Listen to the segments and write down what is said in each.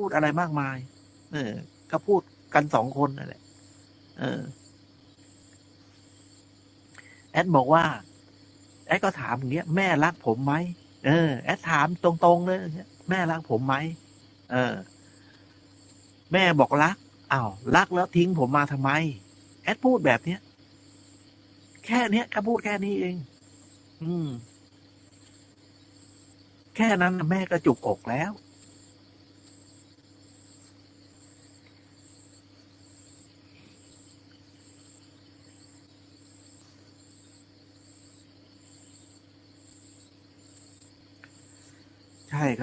พูดอะไรมากมาย เออ ก็พูดกันสองคนนั่นแหละเออ แอดบอกว่า แอดก็ถามอย่างเงี้ย แม่รักผมไหมเออ แอดถามตรงๆเลยเงี้ยแม่รักผมไหมเออ แม่บอกรักอ้าวรักแล้วทิ้งผมมาทำไม แอดพูดแบบเนี้ย แค่เนี้ยก็พูดแค่นี้เอง อืม แค่นั้นแม่ก็จุกอกแล้ว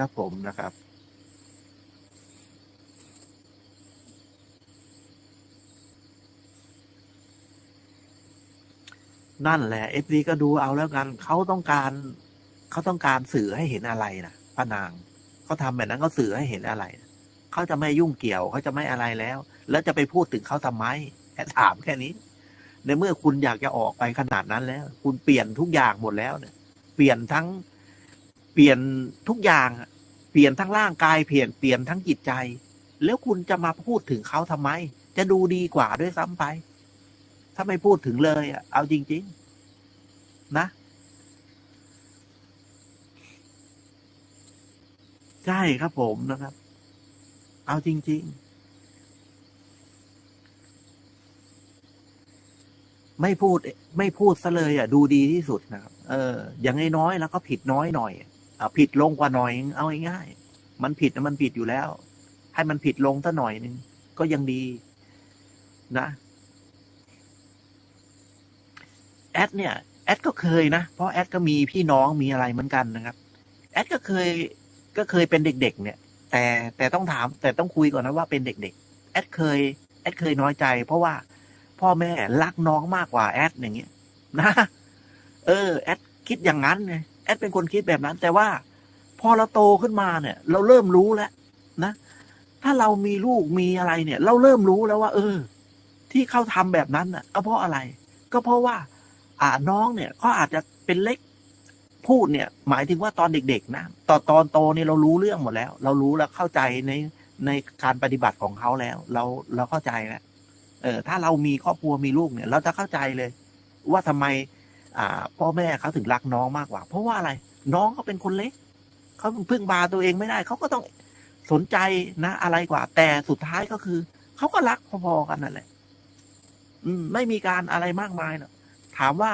ครับผมนะครับ นั่นแหละเอฟซีก็ดูเอาแล้วกันเขาต้องการเขาต้องการสื่อให้เห็นอะไรนะป้านางเขาทำแบบนั้นเขาสื่อให้เห็นอะไรนะเขาจะไม่ยุ่งเกี่ยวเขาจะไม่อะไรแล้ว แล้วจะไปพูดถึงเขาทำไมแค่ถามแค่นี้ ในเมื่อคุณอยากจะออกไปขนาดนั้นแล้ว คุณเปลี่ยนทุกอย่างหมดแล้วเนี่ย เปลี่ยนทั้ง ปลี่ยนทุกอย่าง เปลี่ยนทั้งร่างกาย เปลี่ยนเปลี่ยนทั้งจิตใจ แล้วคุณจะมาพูดถึงเขาทำไม จะดูดีกว่าด้วยซ้ำไป ถ้าไม่พูดถึงเลยเอาจริง ๆ นะใช่ครับผมนะครับ เอาจริง ๆ ไม่พูด ไม่พูดซะเลยอะ ดูดีที่สุดนะครับ เออ อย่างน้อยๆแล้วก็ผิดน้อยหน่อย อผิดลงกว่าหน่อย เอาง่ายๆมันผิดนะมันผิดอยู่แล้ว ให้มันผิดลงสักหน่อยหนึ่งก็ยังดีนะแอดเนี่ยแอดก็เคยนะ เพราะแอดก็มีพี่น้องมีอะไรเหมือนกันนะครับ แอดก็เคยก็เคยเป็นเด็ก ๆ เนี่ย แต่แต่ต้องถาม แต่ต้องคุยก่อนนะว่าเป็นเด็ก ๆ แอดเคย แอดเคยน้อยใจ เพราะว่าพ่อแม่รักน้องมากกว่าแอดอย่างเงี้ยนะ เออ แอดคิดอย่างนั้นไง แอดเป็นคนคิดแบบนั้น แต่ว่าพอเราโตขึ้นมาเนี่ย เราเริ่มรู้แล้วนะ ถ้าเรามีลูกมีอะไรเนี่ย เราเริ่มรู้แล้วว่า เออ ที่เขาทำแบบนั้นน่ะก็เพราะอะไร ก็เพราะว่า อ่าน้องเนี่ยเขาอาจจะเป็นเล็กพูดเนี่ย หมายถึงว่าตอนเด็ก ๆ นะตอนตอนโตเนี่ยเรารู้เรื่องหมดแล้ว เรารู้แล้วเข้าใจในในการปฏิบัติของเขาแล้ว เราเราเข้าใจแล้วเออ ถ้าเรามีครอบครัวมีลูกเนี่ย เราจะเข้าใจเลย ว่าทำไม พ่อแม่เขาถึงรักน้องมากกว่า เพราะว่าอะไร น้องเขาเป็นคนเล็กเขาพึ่งบาตัวเองไม่ได้ เขาก็ต้องสนใจนะ อะไรกว่า แต่สุดท้ายก็คือเขาก็รักพอๆกันนั่นแหละ อืม ไม่มีการอะไรมากมายหรอกถามว่า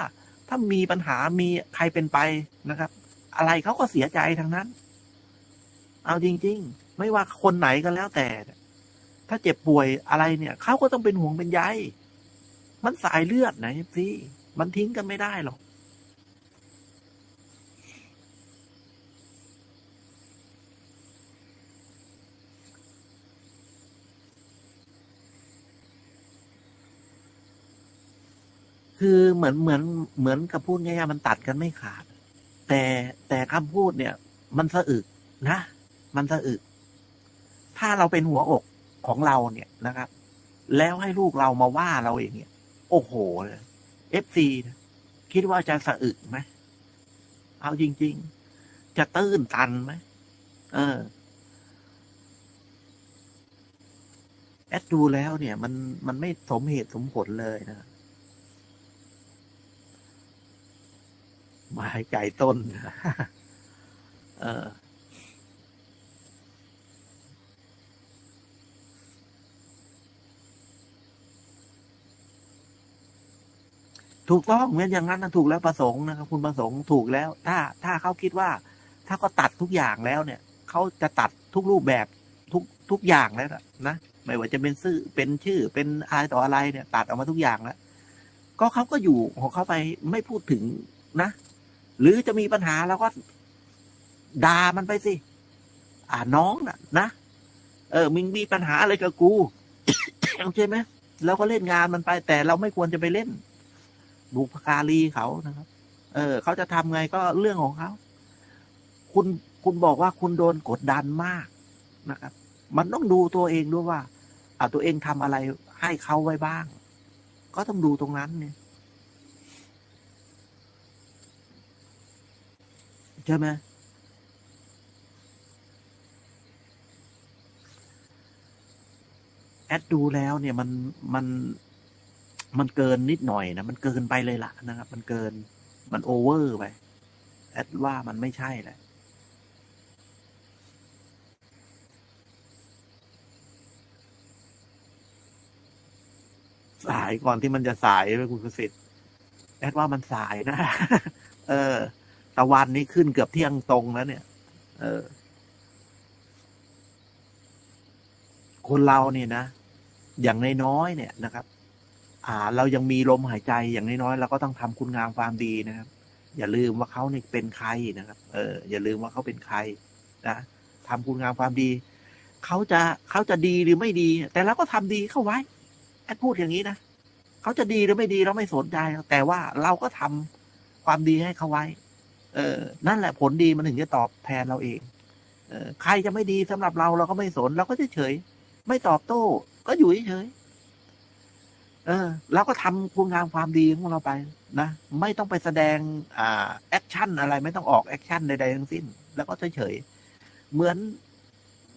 ถ้ามีปัญหามีใครเป็นไปนะครับ อะไรเขาก็เสียใจทั้งนั้น เอาจริง ๆ ไม่ว่าคนไหนก็แล้วแต่ ถ้าเจ็บป่วยอะไรเนี่ยเขาก็ต้องเป็นห่วงเป็นใยมันสายเลือดนะพี่ มันทิ้งกันไม่ได้หรอก คือเหมือนเหมือนเหมือนกับพูดง่ายๆมันตัดกันไม่ขาด แต่แต่คำพูดเนี่ย มันสะอึกนะ มันสะอึก ถ้าเราเป็นหัวอกของเราเนี่ยนะครับ แล้วให้ลูกเรามาว่าเราเองเนี่ยโอ้โหเอฟซีคิดว่าจะสะอึกไหมเอาจริง ๆ จะตื้นตันไหมเออแอดดูแล้วเนี่ย มันมันไม่สมเหตุสมผลเลยนะไม้ไก่ต้น เออ ถูกต้องเหมือนอย่างนั้นนะถูกแล้วประสงค์นะครับ คุณประสงค์ถูกแล้ว ถ้าถ้าเขาคิดว่า ถ้าเขาตัดทุกอย่างแล้วเนี่ยเขาจะตัดทุกรูปแบบทุกทุกอย่างแล้วนะไม่ว่าจะเป็นชื่อเป็นชื่อเป็นอะไรต่ออะไรเนี่ย ตัดออกมาทุกอย่างแล้วก็เขาก็อยู่ของเขาไปไม่พูดถึงนะ หรือจะมีปัญหาแล้วก็ด่ามันไปสิ อ่าน้องน่ะ นะเออมึงมีปัญหาอะไรกับกูโอเคไหมเราก็เล่นงานมันไปแต่เราไม่ควรจะไปเล่น บุพการีเขานะครับ เออ เขาจะทำไงก็เรื่องของเขา คุณคุณบอกว่าคุณโดนกดดันมากนะครับ มันต้องดูตัวเองด้วยว่าอ่าตัวเองทำอะไรให้เขาไว้บ้าง ก็ต้องดูตรงนั้นเนี่ยใช่ไหมดดูแล้วเนี่ยมันมัน มันเกินนิดหน่อยนะมันเกินไปเลยละนะครับ มันเกิน มันโอเวอร์ไปแอดว่ามันไม่ใช่แหละสายก่อนที่มันจะสายเลยคุณประสิทธิ์แอดว่ามันสายนะ เออ ตะวันนี้ขึ้นเกือบเที่ยงตรงแล้วเนี่ย เออ คนเราเนี่ยนะ อย่างน้อยๆเนี่ยนะครับ อ่า เรายังมีลมหายใจอย่างน้อยๆเราก็ต้องทำคุณงามความดีนะครับ อย่าลืมว่าเขาเนี่ยเป็นใครนะครับ เออ อย่าลืมว่าเขาเป็นใครนะทำคุณงามความดี เขาจะเขาจะดีหรือไม่ดี แต่เราก็ทำดีเข้าไว้แอดพูดอย่างนี้นะเขาจะดีหรือไม่ดีเราไม่สนใจ แต่ว่าเราก็ทำความดีให้เขาไว้ เออ นั่นแหละผลดีมันถึงจะตอบแทนเราเอง เออ ใครจะไม่ดีสำหรับเราเราก็ไม่สนเราก็เฉยไม่ตอบโต้ ก็อยู่เฉย เออเราก็ทำคุณงามความดีของเราไปนะไม่ต้องไปแสดงอ่าแอคชั่นอะไรไม่ต้องออกแอคชั่นใดๆทั้งสิ้น แล้วก็เฉยๆเหมือน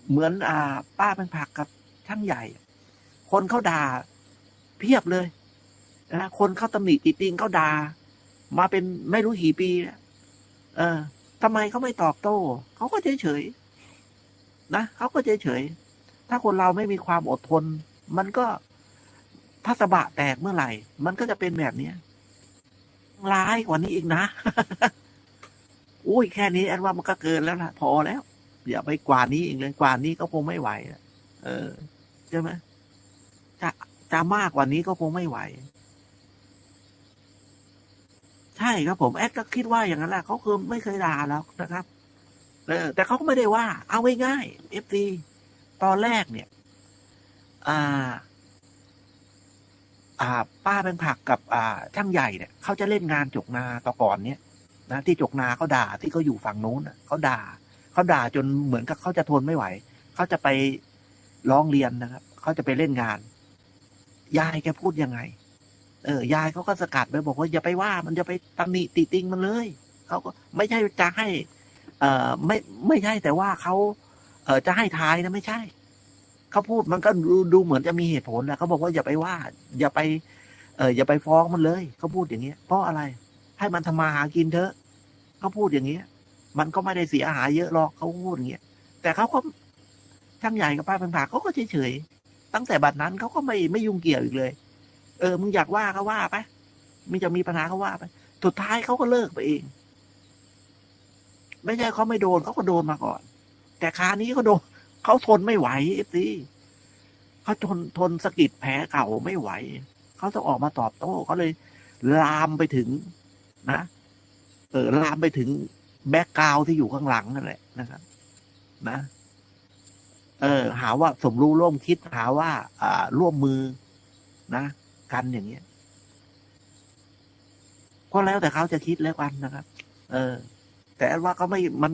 เหมือน อ่า ป้าเป็นผักกับช่างใหญ่ คนเขาด่าเพียบเลยนะคนเขาตำหนิติติงเขาด่ามาเป็นไม่รู้กี่ปีเออทำไมเขาไม่ตอบโต้เขาก็เฉยเฉยๆนะเขาก็เฉยเฉยๆถ้าคนเราไม่มีความอดทน มันก็ ถ้าสบะแตกเมื่อไหร่ มันก็จะเป็นแบบเนี้ยร้ายกว่านี้อีกนะ อุ้ยแค่นี้แอนว่ามันก็เกินแล้วล่ะ พอแล้ว อย่าไปกว่านี้อีกเลยกว่านี้ก็คงไม่ไหวเออใช่ไหมจะจะมากกว่านี้ก็คงไม่ไหว ใช่ครับผมแอดก็คิดว่าอย่างนั้นแหละเขาคือไม่เคยด่าแล้วนะครับเออแต่เขาก็ไม่ได้ว่า เอาง่ายๆเอฟซีตอนแรกเนี่ย อ่า ป้าเป็นผักกับช่างใหญ่เนี่ยเขาจะเล่นงานจกนาต่อก่อนเนี่ยนะที่จกนาเขาด่าที่เขาอยู่ฝั่งโน้นนะเขาด่าเขาด่าจนเหมือนกับเขาจะทนไม่ไหวเขาจะไปร้องเรียนนะครับเขาจะไปเล่นงาน ยายแกพูดยังไง เออ ยายเขาก็สกัดไปบอกว่าอย่าไปว่า มันจะไปตำหนิติติงมันเลยเขาก็ไม่ใช่จะให้ เอ่อไม่ไม่ใช่แต่ว่าเขาเออจะให้ทายนะไม่ใช่ เขาพูดมันก็ดูดูเหมือนจะมีเหตุผลนะเขาบอกว่าอย่าไปว่า อย่าไป เอออย่าไปฟ้องมันเลยเขาพูดอย่างเงี้ยเพราะอะไร ให้มันทำมาหากินเถอะเขาพูดอย่างเงี้ย มันก็ไม่ได้เสียหายเยอะหรอกเขาพูดอย่างเงี้ยแต่เขาก็ช่างใหญ่กับป้าเป็นผาเขาก็เฉยๆตั้งแต่บัดนั้นเขาก็ไม่ไม่ยุ่งเกี่ยวอีกเลย เออมึงอยากว่าก็ว่าไปมึงจะมีปัญหาก็ว่าไปสุดท้ายเขาก็เลิกไปเอง ไม่ใช่เขาไม่โดนเขาก็โดนมาก่อน แต่ครานี้เขาโดน เขาทนไม่ไหวเอฟซีเขาทนทนสะกิดแผลเก่าไม่ไหว เขาต้องออกมาตอบโต้เขาเลย ลามไปถึงนะเออลามไปถึงแบ็กกราวที่อยู่ข้างหลังนั่นแหละนะครับ นะ เออ หาว่าสมรู้ร่วมคิดหาว่า อ่า ร่วมมือนะกันอย่างเงี้ยก็แล้วแต่เขาจะคิดแล้วกันนะครับ เออ แต่ว่าก็ไม่มัน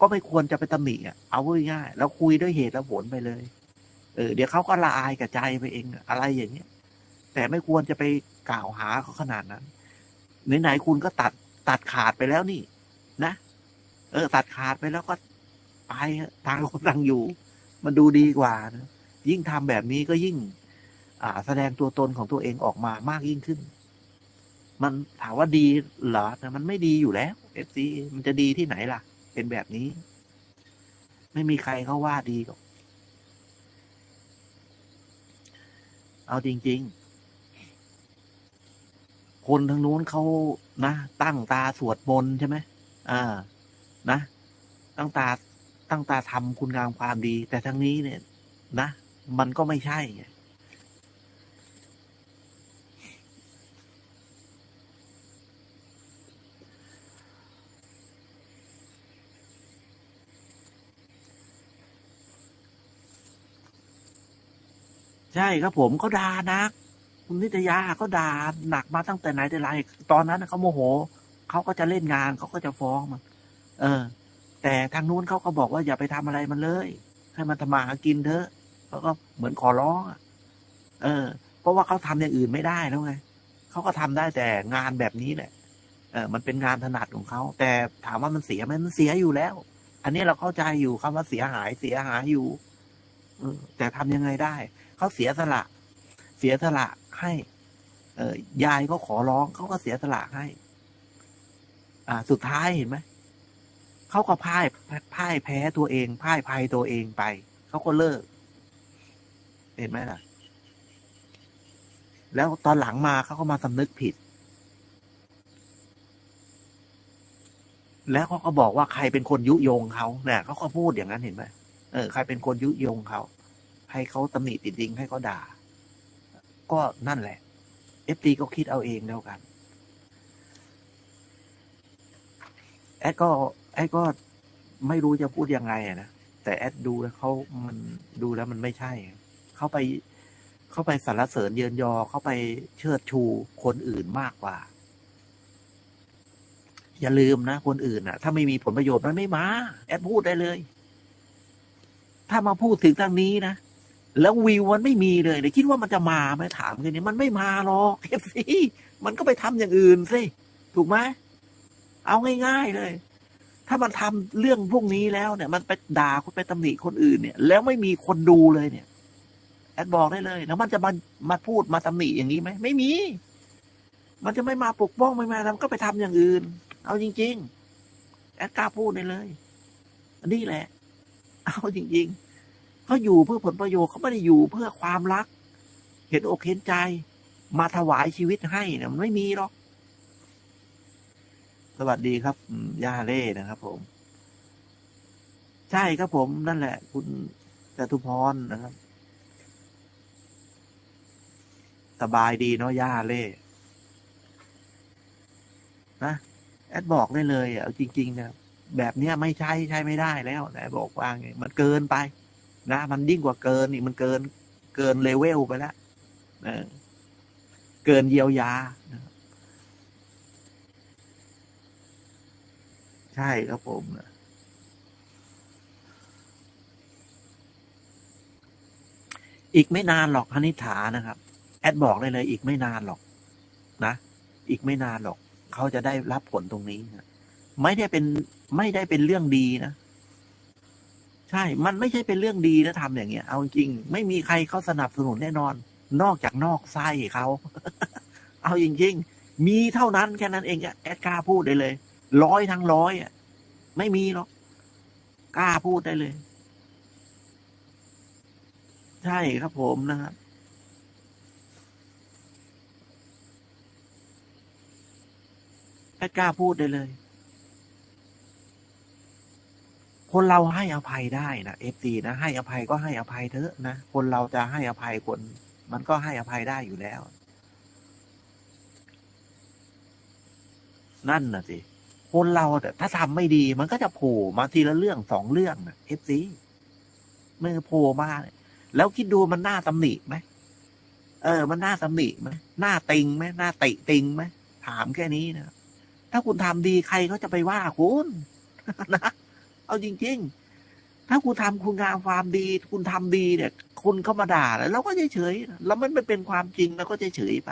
ก็ไม่ควรจะไปตำหนิอะเอาง่ายๆแล้วคุยด้วยเหตุและผลไปเลย เออ เดี๋ยวเขาก็ละอายกับใจไปเองอะไรอย่างเงี้ย แต่ไม่ควรจะไปกล่าวหาเขาขนาดนั้นไหนๆคุณก็ตัดตัดขาดไปแล้วนี่ นะเออ ตัดขาดไปแล้วก็ไปทางคนต่างอยู่ มันดูดีกว่านะยิ่งทำแบบนี้ก็ยิ่ง อ่า แสดงตัวตนของตัวเองออกมามากยิ่งขึ้น มันถามว่าดีเหรอแต่มันไม่ดีอยู่แล้วเอฟซีมันจะดีที่ไหนล่ะ เป็นแบบนี้ ไม่มีใครเขาว่าดีหรอก เอาจริง ๆ คนทางนู้นเขานะ ตั้งตาสวดมนต์ใช่ไหมอ่า นะ ตั้งตา ตั้งตาทำคุณงามความดี แต่ทางนี้เนี่ย นะ มันก็ไม่ใช่ ใช่ครับผมเขาด่านัก คุณนิตยาเขาด่าหนักมาตั้งแต่ไหนแต่ไรตอนนั้นเขาโมโหเขาก็จะเล่นงานเขาก็จะฟ้องมัน เออ แต่ทางนู้นเขาก็บอกว่าอย่าไปทำอะไรมันเลย ให้มันทำมาหากินเถอะเขาก็เหมือนขอร้องเออ เพราะว่าเขาทำอย่างอื่นไม่ได้แล้วไงเขาก็ทำได้แต่งานแบบนี้แหละเออ มันเป็นงานถนัดของเขาแต่ถามว่ามันเสียไหมมันเสียอยู่แล้ว อันนี้เราเข้าใจอยู่คำว่าเสียหายเสียหายอยู่ เออ แต่ทำยังไงได้ เขาเสียสละ เสียสละให้ เอยายก็ขอร้องเขาก็เสียสละให้ อ่า สุดท้ายเห็นไหมเขาก็พ่ายพ่ายแพ้ตัวเอง พ่ายภัยตัวเองไปเขาก็เลิก เห็นไหมล่ะ แล้วตอนหลังมาเขาก็มาสำนึกผิด แล้วเขาก็บอกว่าใครเป็นคนยุยงเขาเนี่ยเขาก็พูดอย่างนั้นเห็นไหมเออใครเป็นคนยุยงเขา ให้เขาตำหนิติดดิงให้เขาด่า ก็นั่นแหละเอฟตีก็คิดเอาเองแล้วกัน แอดก็แอดก็ไม่รู้จะพูดยังไงอะนะแต่แอดดูแล้วเขามันดูแล้วมันไม่ใช่ เขาไปเขาไปสรรเสริญเยินยอเขาไปเชิดชูคนอื่นมากกว่า อย่าลืมนะ คนอื่นอะ ถ้าไม่มีผลประโยชน์มันไม่มา แอดพูดได้เลย ถ้ามาพูดถึงทางนี้นะ แล้ววิวมันไม่มีเลยเดี๋ยวคิดว่ามันจะมาไหมถามกันนี้มันไม่มาหรอกเอฟซีมันก็ไปทำอย่างอื่นสิถูกไหมเอาง่าย ๆเลย ถ้ามันทำเรื่องพวกนี้แล้วเนี่ย มันไปด่าคนไปตำหนิคนอื่นเนี่ย แล้วไม่มีคนดูเลยเนี่ยแอดบอกได้เลยแล้วมันจะมามาพูดมาตำหนิอย่างนี้ไหมไม่มี มันจะไม่มาปกป้องไม่มาทำก็ไปทำอย่างอื่น เอาจริง ๆ แอดกล้าพูดได้เลยอันนี้แหละ เอาจริง ๆ เขาอยู่เพื่อผลประโยชน์เขาไม่ได้อยู่เพื่อความรัก เห็นอกเห็นใจ มาถวายชีวิตให้เนี่ยมันไม่มีหรอก สวัสดีครับย่าเล่นะครับ ผม ใช่ครับผมนั่นแหละ คุณจตุพรนะครับ สบายดีเนาะย่าเล่นะแอดบอกได้เลยอะจริง ๆ นะแบบเนี้ยไม่ใช่ใช่ไม่ได้แล้วนะบอกว่าไงมันเกินไป นะมันยิ่งกว่าเกินนี่มันเกินเกินเลเวลไปแล้วเออเกินเยียวยานะใช่ครับผมนะอีกไม่นานหรอกพนิฐานะครับ แอดบอกได้เลย อีกไม่นานหรอก นะ อีกไม่นานหรอก เขาจะได้รับผลตรงนี้นะไม่ได้เป็นไม่ได้เป็นเรื่องดีนะ ใช่ มันไม่ใช่เป็นเรื่องดีนะทำอย่างเงี้ย เอาจริง ไม่มีใครเขาสนับสนุนแน่นอน นอกจากนอกไส้เขาเอาจริง ๆ มีเท่านั้นแค่นั้นเองะแอดกล้าพูดได้เลย ร้อยทั้งร้อยอะ ไม่มีหรอกกล้าพูดได้เลย ใช่ครับผมนะครับแอดกล้าพูดได้เลย คนเราให้อภัยได้นะเอฟซีนะให้อภัยก็ให้อภัยเถอะนะคนเราจะให้อภัยคนมันก็ให้อภัยได้อยู่แล้ว นั่นน่ะสิคนเราแต่ถ้าทำไม่ดีมันก็จะโผล่มาทีละเรื่องสองเรื่องนะเอฟซีมือโผล่มาแล้วคิดดูมันน่าตำหนิไหมเออ มันน่าตำหนิไหมน่าติงไหมน่าติติงไหมถามแค่นี้นะถ้าคุณทำดีใครเขาจะไปว่าคุณนะ เอาจริง ๆ ถ้าคุณทำคุณงามความดี คุณทำดีเนี่ยคุณเข้ามาด่าแล้วเราก็เฉยๆแล้วมันไม่เป็นความจริงเราก็เฉยๆไป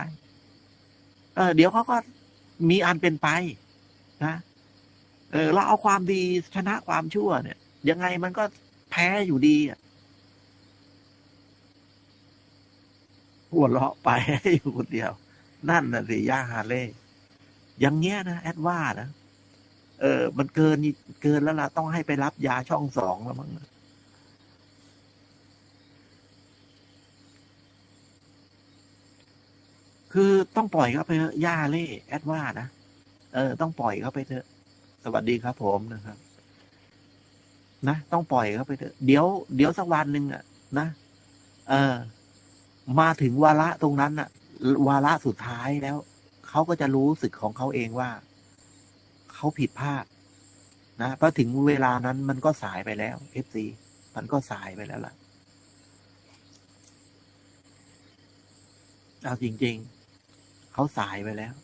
เออเดี๋ยวเขาก็มีอันเป็นไปนะเออเราเอาความดีชนะความชั่วเนี่ย ยังไงมันก็แพ้อยู่ดีอะหัวเราะไปอยู่คนเดียว นั่นน่ะสิย่าฮาเล่อย่างเงี้ยนะแอดว่านะ เออ มันเกินเกินแล้วล่ะต้องให้ไปรับยาช่องสองแล้วมั้งคือต้องปล่อยเขาไปเถอะย่าเล่แอดว่านะเออ ต้องปล่อยเขาไปเถอะ สวัสดีครับผมนะครับ นะต้องปล่อยเขาไปเถอะเดี๋ยวเดี๋ยวสักวันหนึ่งอะ นะเออ มาถึงวาระตรงนั้นอะ วาระสุดท้ายแล้วเขาก็จะรู้สึกของเขาเองว่า เขาผิดพลาดนะพอถึงเวลานั้นมันก็สายไปแล้วเอฟซีมันก็สายไปแล้วล่ะเอาจริง ๆ เขาสายไปแล้ว